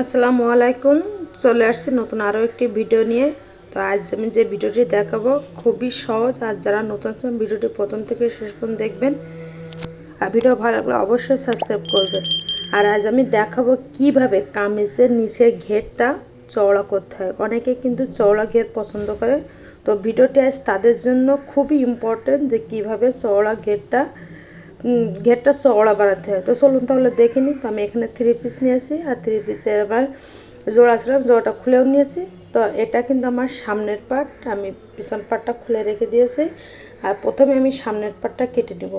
আসসালামু আলাইকুম। চলে আসছি নতুন আরও একটি ভিডিও নিয়ে। তো আজ আমি যে ভিডিওটি দেখাবো খুবই সহজ। আর যারা নতুন আছেন, ভিডিওটি প্রথম থেকে শেষ পর্যন্ত দেখবেন। আর ভিডিও ভালো লাগলে অবশ্যই সাবস্ক্রাইব করবেন। আর আজ আমি দেখাবো কীভাবে কামিজের নিচের ঘেরটা চওড়া করতে হয়। অনেকে কিন্তু চওড়া ঘের পছন্দ করে। তো ভিডিওটি আজ তাদের জন্য খুবই ইম্পর্টেন্ট যে কীভাবে চওড়া ঘেরটা ঘেরটা চওড়া বানাতে হয়। তো চলুন তাহলে দেখে নিই। তো আমি এখানে থ্রি পিস নিয়েছি আর থ্রি পিসের আবার জোড়া ছিল জোড়াটা খুলেও নিয়েছি তো এটা কিন্তু আমার সামনের পার্ট আমি পিছন পার্টটা খুলে রেখে দিয়েছি। আর প্রথমে আমি সামনের পার্টটা কেটে নেব।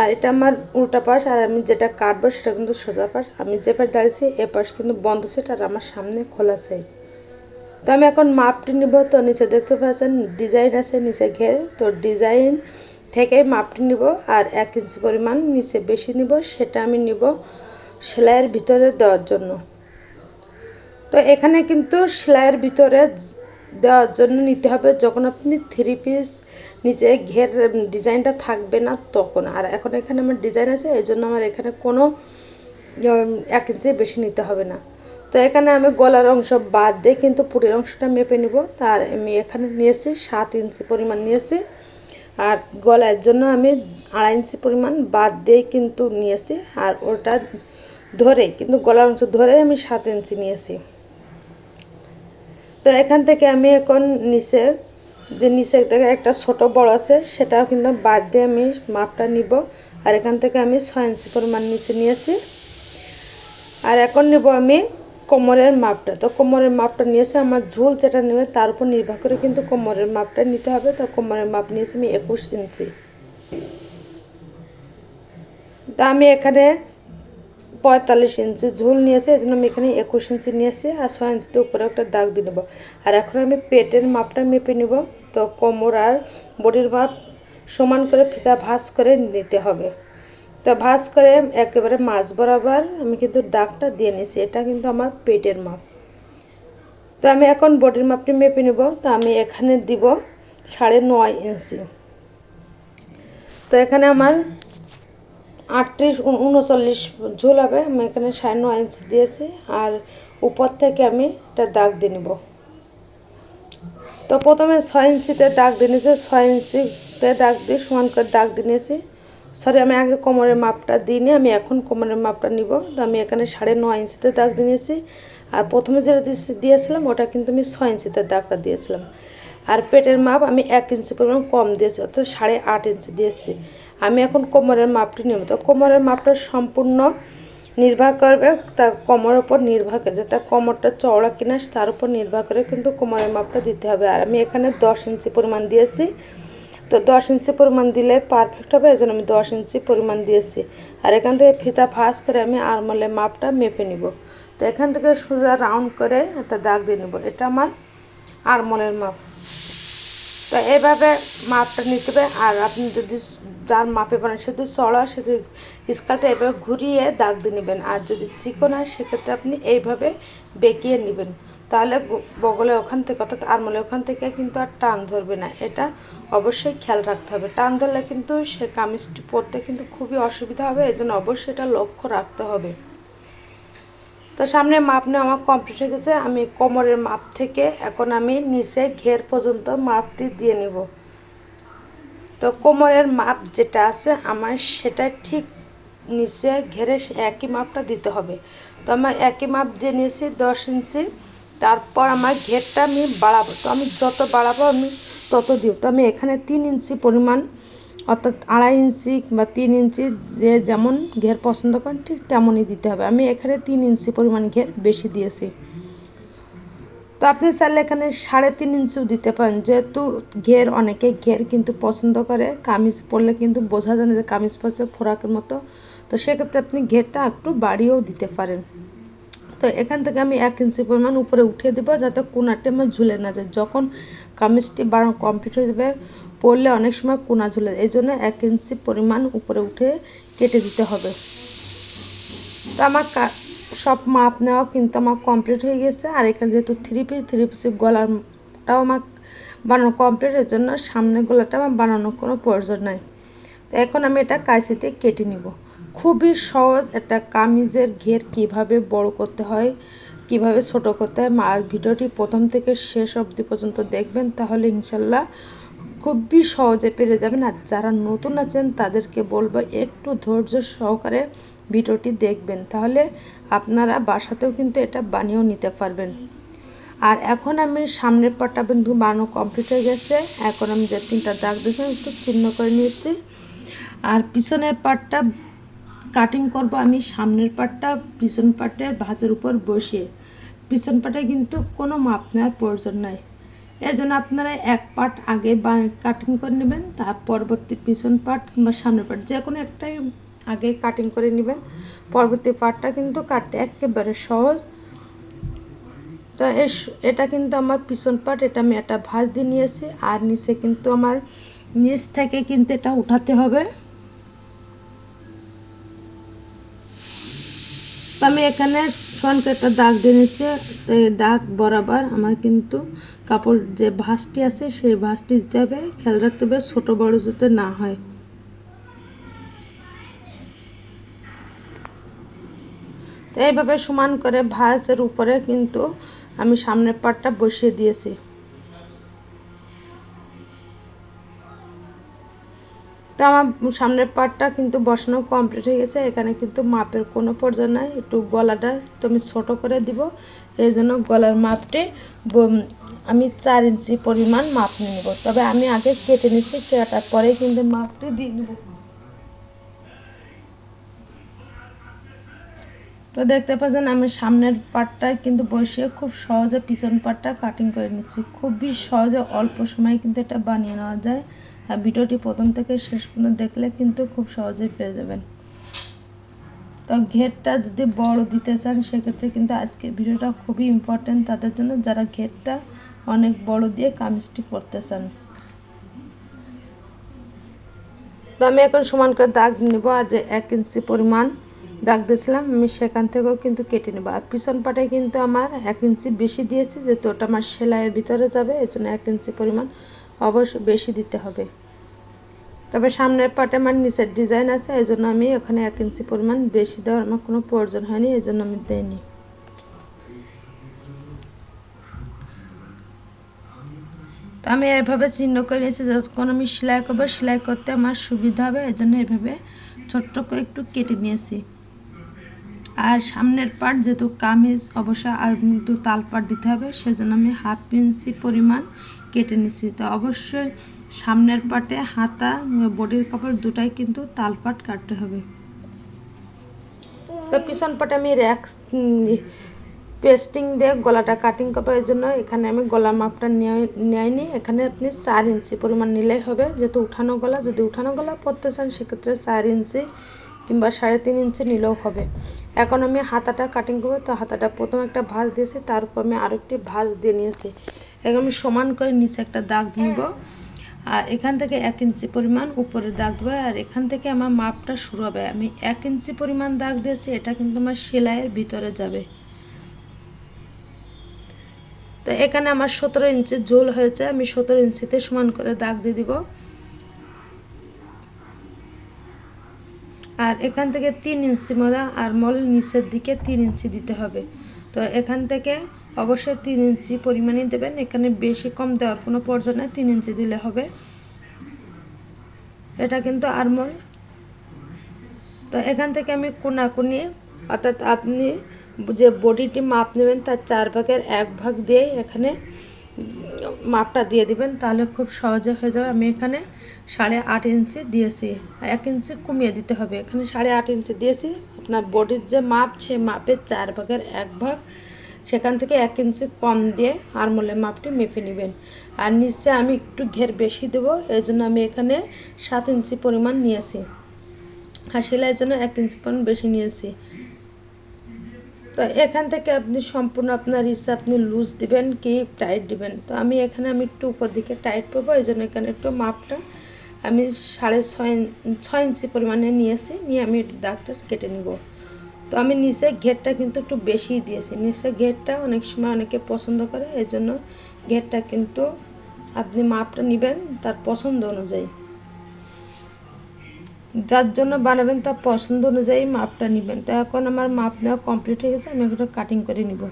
আর এটা আমার উল্টা পাশ আর আমি যেটা কাটবো সেটা কিন্তু সোজা পাশ আমি যে পাশ দাঁড়িয়েছি, এ পাশ কিন্তু বন্ধ সেট আর আমার সামনে খোলা সাইড তো আমি এখন মাপটি নিব। তো নিচে দেখতে পাচ্ছেন ডিজাইন আছে নিচে ঘেরে। তো ডিজাইন থেকে মাপটি নিব আর এক ইঞ্চি পরিমাণ নিচে বেশি নিব, সেটা আমি নিব সেলাইয়ের ভিতরে দেওয়ার জন্য। তো এখানে কিন্তু সেলাইয়ের ভিতরে দেওয়ার জন্য নিতে হবে, যখন আপনি থ্রি পিস নিচে ঘের ডিজাইনটা থাকবে না তখন। আর এখন এখানে আমার ডিজাইন আছে, এই জন্য আমার এখানে কোনো এক ইঞ্চি বেশি নিতে হবে না। তো এখানে আমি গলার অংশ বাদ দিয়ে কিন্তু পুরের অংশটা মেপে নিব। তার আমি এখানে নিয়েছি সাত ইঞ্চি পরিমাণ নিয়েছি। আর গলার জন্য আমি আড়াই ইঞ্চি পরিমাণ বাদ দিয়ে কিন্তু নিয়েছি, আর ওটা ধরে, কিন্তু গলার অংশ ধরে আমি সাত ইঞ্চি নিয়েছি। তো এখান থেকে আমি এখন নিচে, যে নিচে থেকে একটা ছোট বড় আছে, সেটাও কিন্তু বাদ দিয়ে আমি মাপটা নিব, আর এখান থেকে আমি ছয় ইঞ্চি পরিমাণ নিচে নিয়েছি। আর এখন নিব আমি কোমরের মাপটা। তো কোমরের মাপটা নিয়েছে আমার ঝুল যেটা নেবে তার উপর নির্ভর করে কিন্তু কোমরের মাপটা নিতে হবে। তো কোমরের মাপ নিয়েছি আমি একুশ ইঞ্চি। তা আমি এখানে পঁয়তাল্লিশ ইঞ্চি ঝুল নিয়েছি এই জন্য আমি এখানে একুশ ইঞ্চি নিয়েছি আর ছয় ইঞ্চিতে উপরে একটা দাগ দিয়ে নেব। আর এখন আমি পেটের মাপটা মেপে নেব। তো কোমর আর বডির মাপ সমান করে ফিতা ভাঁজ করে নিতে হবে। তো ভাঁজ করে একেবারে মাছ বরাবর আমি কিন্তু দাগটা দিয়ে নিছি এটা কিন্তু আমার পেটের মাপ। তো আমি এখন বডির মাপটি মেপে নেব। তো আমি এখানে দিব সাড়ে নয় ইঞ্চি। তো এখানে আমার আটত্রিশ উনচল্লিশ ঝোল হবে। আমি এখানে সাড়ে নয় ইঞ্চি দিয়েছি। আর উপর থেকে আমি এটা দাগ দিয়ে নেব। তো প্রথমে ছয় ইঞ্চিতে দাগ দিয়ে নিয়েছি। ছয় ইঞ্চিতে দাগ দিয়ে সমান করে দাগ দিয়ে নিয়েছি। সরি আমি আগে কোমরের মাপটা দিইনি, আমি এখন কোমরের মাপটা নিব। তো আমি এখানে সাড়ে নয় ইঞ্চিতে দাগ দিয়ে নিয়েছি আর প্রথমে যেটা দিয়েছিলাম, ওটা কিন্তু আমি ছয় ইঞ্চিতে দাগটা দিয়েছিলাম। আর পেটের মাপ আমি এক ইঞ্চি পরিমাণ কম দিয়েছি, অর্থাৎ সাড়ে আট ইঞ্চি দিয়েছি। আমি এখন কোমরের মাপটি নেব। তো কোমরের মাপটা সম্পূর্ণ নির্ভর করবে, তার কোমরের উপর নির্ভর করে। তার কোমরটা চওড়া কিনা, তার উপর নির্ভর করে কিন্তু কোমরের মাপটা দিতে হবে। আর আমি এখানে দশ ইঞ্চি পরিমাণ দিয়েছি। তো দশ ইঞ্চি পরিমাণ দিলে পারফেক্ট হবে এই জন্য আমি দশ ইঞ্চি পরিমাণ দিয়েছি। আর এখান থেকে ফিতা ফাঁস করে আমি আরমলের মাপটা মেপে নিব। তো এখান থেকে সোজা রাউন্ড করে একটা দাগ দিয়ে নেব। এটা আমার আরমলের মাপ। তো এইভাবে মাপটা নিতে হবে। আর আপনি যদি যার মাপে বানান সেটি চড়া সেটি স্কার্টটা এভাবে ঘুরিয়ে দাগ দিয়ে নেবেন। আর যদি চিকন হয়, সেক্ষেত্রে আপনি এইভাবে বেঁকিয়ে নেবেন। তাহলে বগলে ওখান থেকে অর্থাৎ আরমলে ওখান থেকে কিন্তু আর টান ধরবে না। এটা অবশ্যই খেয়াল রাখতে হবে। টান ধরলে কিন্তু সে কামিজটি পরতে কিন্তু খুবই অসুবিধা হবে এই জন্য অবশ্যই এটা লক্ষ্য রাখতে হবে। তো সামনে মাপ নিয়ে আমার কমপ্লিট হয়ে গেছে। আমি কোমরের মাপ থেকে এখন আমি নিচে ঘের পর্যন্ত মাপটি দিয়ে নিব। তো কোমরের মাপ যেটা আছে আমার সেটা ঠিক নিচে ঘেরে একই মাপটা দিতে হবে। তো আমার একই মাপ দিয়ে নিয়েছি দশ ইঞ্চি। তারপর আমার ঘেরটা আমি বাড়াবো। তো আমি যত বাড়াবো আমি তত দিব। তো আমি এখানে তিন ইঞ্চি পরিমাণ, অর্থাৎ আড়াই ইঞ্চি বা তিন ইঞ্চি যে যেমন ঘের পছন্দ করেন, ঠিক তেমনই দিতে হবে। আমি এখানে তিন ইঞ্চি পরিমাণ ঘের বেশি দিয়েছি। তো আপনি চাইলে এখানে সাড়ে তিন ইঞ্চিও দিতে পারেন। যেহেতু ঘের অনেকে ঘের কিন্তু পছন্দ করে, কামিজ পরলে কিন্তু বোঝা যায় না যে কামিজ পরছে ফোরাকের মতো। তো সেক্ষেত্রে আপনি ঘেরটা একটু বাড়িয়েও দিতে পারেন। তো এখান থেকে আমি এক ইঞ্চি পরিমাণ উপরে উঠিয়ে দেবো যাতে কোনাটি আমার ঝুলে না যায়। যখন কামিজটি বাড়ানো কমপ্লিট হয়ে যাবে পরলে অনেক সময় কোনা ঝুলে এই জন্য এক ইঞ্চি পরিমাণ উপরে উঠে কেটে দিতে হবে। তো আমার সব মাপ নেওয়া কিন্তু আমার কমপ্লিট হয়ে গেছে। আর এখানে যেহেতু থ্রি পিস থ্রি পিসের গলারটাও আমার বানানো কমপ্লিট এর জন্য সামনের গলাটা আমার বানানোর কোনো প্রয়োজন নাই। তো এখন আমি এটা কাঁচিতে কেটে নিব। খুবই সহজ একটা কামিজের ঘের কীভাবে বড় করতে হয়, কীভাবে ছোট করতে হয়, আর ভিডিওটি প্রথম থেকে শেষ অবধি পর্যন্ত দেখবেন, তাহলে ইনশাল্লাহ খুবই সহজে পেরে যাবেন। আর যারা নতুন আছেন, তাদেরকে বলব একটু ধৈর্য সহকারে ভিডিওটি দেখবেন, তাহলে আপনারা বাসাতেও কিন্তু এটা বানিয়েও নিতে পারবেন। আর এখন আমি সামনের পাটটা কিন্তু বানানো কমপ্লিট হয়ে গেছে। এখন আমি যে তিনটা দাগ দিয়েছিলাম একটু চিহ্ন করে নিয়েছি। আর পিছনের পাটটা কাটিং করব আমি সামনের পাটটা, পিছন পাটের ভাঁজের উপর বসিয়ে। পিছন পাটে কিন্তু কোনো মাপ নেওয়ার প্রয়োজন নাই। এই জন্য আপনারা এক পাট আগে বা কাটিং করে নেবেন, তার পরবর্তী পিছন পাট কিংবা সামনের পাট, যে কোনো একটাই আগে কাটিং করে নেবেন। পরবর্তী পাটটা কিন্তু কাটতে একেবারে সহজ। তো এটা কিন্তু আমার পিছন পাট, এটা আমি একটা ভাঁজ দিয়ে নিয়েছি। আর নিচে কিন্তু আমার নিচ থেকে কিন্তু এটা উঠাতে হবে। আমি এখানে ফ্রন্টে একটা দাগ দিয়ে নিচ্ছে এই দাগ বরাবর আমার কিন্তু কাপড় যে ভাঁজটি আছে সেই ভাঁজটি দিতে হবে। খেয়াল রাখতে হবে ছোট বড় যাতে না হয়। এইভাবে সমান করে ভাঁজের উপরে কিন্তু আমি সামনের পাটটা বসিয়ে দিয়েছি। তো আমার সামনের পাটটা কিন্তু বসানো কমপ্লিট হয়ে গেছে। এখানে কিন্তু মাপের কোনো প্রয়োজন নাই। একটু গলাটা তো আমি ছোটো করে দিব। এই জন্য গলার মাপটি আমি চার ইঞ্চি পরিমাণ মাপ নিয়ে তবে আমি আগে কেটে নিচ্ছি, কেটার পরে কিন্তু মাপটি দিয়ে নেব। তো দেখতে পাচ্ছেন, আমি সামনের পাটটা কিন্তু বসিয়ে খুব সহজে পিছন পাটটা কাটিং করে নিচ্ছি। খুবই সহজে অল্প সময় কিন্তু এটা বানিয়ে নেওয়া যায়। আর ভিডিওটি প্রথম থেকে শেষ পর্যন্ত দেখলে কিন্তু খুব সহজেই পেয়ে যাবেন। তো ঘেরটা যদি বড় দিতে চান, সেক্ষেত্রে কিন্তু আজকে ভিডিওটা খুবই ইম্পর্টেন্ট তাদের জন্য যারা ঘেরটা অনেক বড় দিয়ে কামিজটি করতে চান। তো আমি এখন সমান করে দাগ নেব। আজ এক ইঞ্চি পরিমাণ দাগ দিয়েছিলাম। আমি সেখান থেকেও কিন্তু কেটে নেব। আর পিছন পাটে কিন্তু আমার এক ইঞ্চি বেশি দিয়েছি, যেহেতু ওটা আমার সেলাইয়ের ভিতরে যাবে এর জন্য এক ইঞ্চি পরিমাণ অবশ্যই বেশি দিতে হবে। তবে সামনের পাটে আমার নিচের ডিজাইন আছে এই জন্য আমি ওখানে এক ইঞ্চি পরিমাণ বেশি দেওয়ার আমার কোনো প্রয়োজন হয়নি এই জন্য আমি দেয়নি আমি এভাবে চিহ্ন করে নিয়েছি যখন আমি সেলাই করব, সেলাই করতে আমার সুবিধা হবে এই জন্য এভাবে ছোট্ট করে একটু কেটে নিয়েছি। আর সামনের পার্ট যেহেতু কামিজ, অবশ্যই একটু তাল পাট দিতে হবে, সেজন্য আমি হাফ ইঞ্চি পরিমাণ কেটে নিছি তো অবশ্যই সামনের পাটে হাতা, বডির কাপড় দুটাই কিন্তু তাল পাট কাটতে হবে। তো পিছন পাটে আমি র্যাক্স পেস্টিং দিয়ে গলাটা কাটিং করার জন্য এখানে আমি গলা মাপটা নেয়নি এখানে আপনি চার ইঞ্চি পরিমাণ নিলেই হবে। যেহেতু উঠানো গলা, যদি উঠানো গলা পরতে চান, সেক্ষেত্রে চার ইঞ্চি কিংবা সাড়ে তিন ইঞ্চি নিলেও হবে। এখন আমি হাতাটা কাটিং করব, তো হাতাটা প্রথম একটা ভাঁজ দিয়েছি, তারপর আমি আরেকটি ভাঁজ দিয়ে নিয়েছি। এখন আমি সমান করে নিচে একটা দাগ নিব। আর এখান থেকে এক ইঞ্চি পরিমাণ উপরে দাগ দেবো, আর এখান থেকে আমার মাপটা শুরু হবে। আমি এক ইঞ্চি পরিমাণ দাগ দিয়েছি, এটা কিন্তু আমার সেলাইয়ের ভিতরে যাবে। তো এখানে আমার সতেরো ইঞ্চি ঝোল হয়েছে, আমি সতেরো ইঞ্চিতে সমান করে দাগ দিয়ে দিব। আর এখান থেকে তিন ইঞ্চি মোড়া আর মল নিচের দিকে তিন ইঞ্চি দিতে হবে। তো এখান থেকে অবশ্যই তিন ইঞ্চি পরিমাণে দেবেন। এখানে বেশি কম দেওয়ার কোনো প্রয়োজন নেই, তিন ইঞ্চি দিলে হবে। এটা কিন্তু আরমল তো এখান থেকে আমি কোনাকুনি, অর্থাৎ আপনি যে বডিটি মাপ নেবেন তার চার ভাগের এক ভাগ দিয়ে এখানে মাপটা দিয়ে দিবেন, তাহলে খুব সহজে হয়ে যাবে। আমি এখানে সাড়ে আট ইঞ্চি দিয়েছি। এক ইঞ্চি কমিয়ে দিতে হবে। এখানে সাড়ে আট ইঞ্চি দিয়েছি। আপনার বডির যে মাপ সে মাপের চার ভাগের এক ভাগ। সেখান থেকে এক ইঞ্চি কম দিয়ে আরমোলের মাপটি মেপে নেবেন। আর নিচে আমি একটু ঘের বেশি দেবো। এই জন্য আমি এখানে সাত ইঞ্চি পরিমাণ নিয়েছি। আর সেলাইয়ের জন্য এক ইঞ্চি পরিমাণ বেশি নিয়েছি। তো এখান থেকে আপনি সম্পূর্ণ আপনার ইচ্ছা আপনি লুজ দিবেন কি টাইট দিবেন। তো আমি এখানে আমি একটু উপর দিকে টাইট করব। এই জন্য এখানে একটু মাপটা আমি সাড়ে ছয় ছয় ইঞ্চি পরিমাণে নিয়েছি, নিয়ে আমি দাগটা কেটে নিব। তো আমি নিচে ঘেরটা কিন্তু একটু বেশি দিয়েছি। নিচে ঘেরটা অনেক সময় অনেকে পছন্দ করে এই জন্য ঘেরটা কিন্তু আপনি মাপটা নেবেন তার পছন্দ অনুযায়ী। যার জন্য বানাবেন তার পছন্দ অনুযায়ী মাপটা নেবেন। তো এখন আমার মাপ নেওয়া কমপ্লিট হয়ে গেছে, আমি একটা কাটিং করে নিব।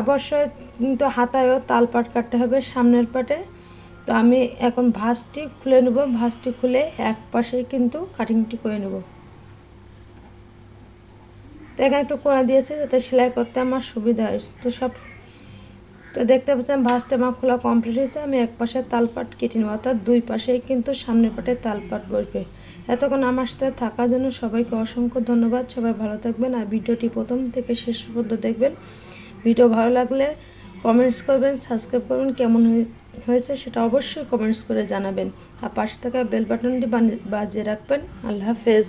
অবশ্যই কিন্তু হাতায়ও তাল পাট কাটতে হবে, সামনের পাটে। তো আমি এখন ভাঁজটি খুলে নেব। ভাঁজটি খুলে এক পাশে কিন্তু কাটিংটি করে নেব। তো এখানে একটু কোনা দিয়েছি যাতে সেলাই করতে আমার সুবিধা হয়। তো সব তো দেখতে পাচ্ছেন ভাঁজটা আমার খোলা কমপ্লিট হয়েছে। আমি এক পাশে তালপাট কেটে নেব। অর্থাৎ দুই পাশেই কিন্তু সামনের পাটে তালপাট বসবে। এতক্ষণ আমার সাথে থাকার জন্য সবাইকে অসংখ্য ধন্যবাদ। সবাই ভালো থাকবেন আর ভিডিওটি প্রথম থেকে শেষ পর্যন্ত দেখবেন। ভিডিও ভালো লাগলে কমেন্টস করবেন সাবস্ক্রাইব করবেন কেমন হয়েছে সেটা অবশ্যই কমেন্টস করে জানাবেন। আর পাশে থাকা বেল বাটনটি বাজিয়ে রাখবেন। আল্লাহ হাফেজ।